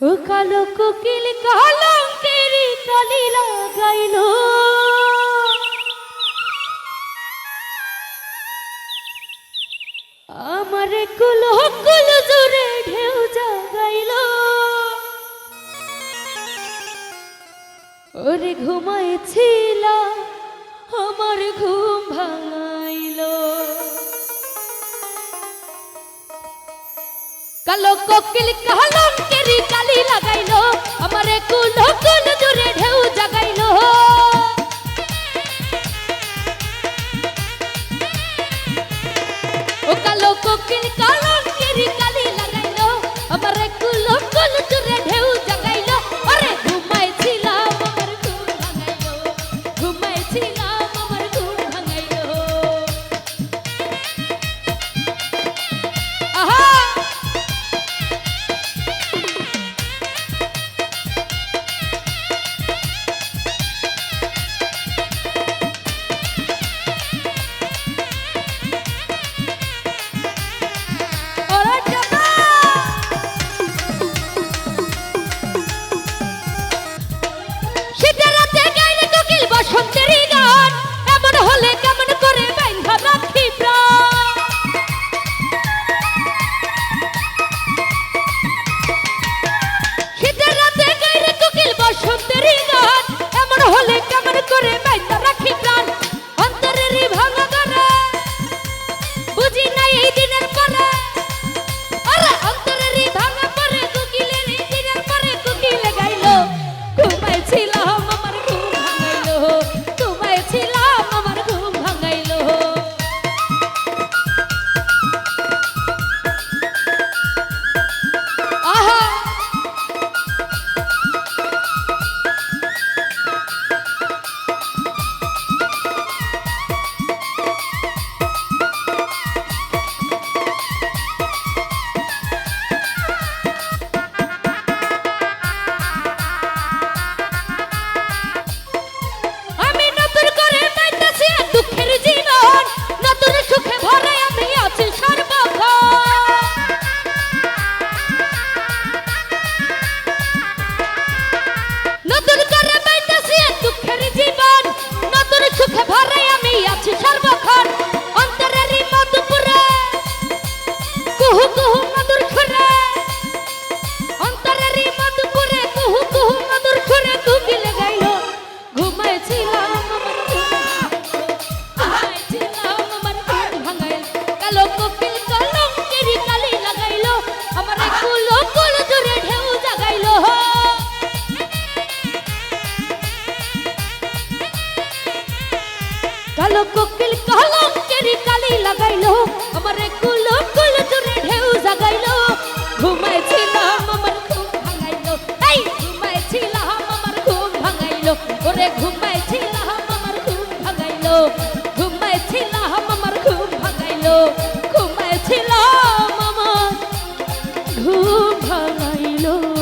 ও কালো কোকিল কালঙ্কেরি কালি লাগাইল। আমার কুল কুলো জোরে ঢেউ জাগাইল। ওরে ঘুমাইছিল কালো কোকিল কালো কেরি কালি লাগাইলো। আমারে কুলো কুলো দূরে ঢেউ যা কহু কহু মধুর ভালাইলো।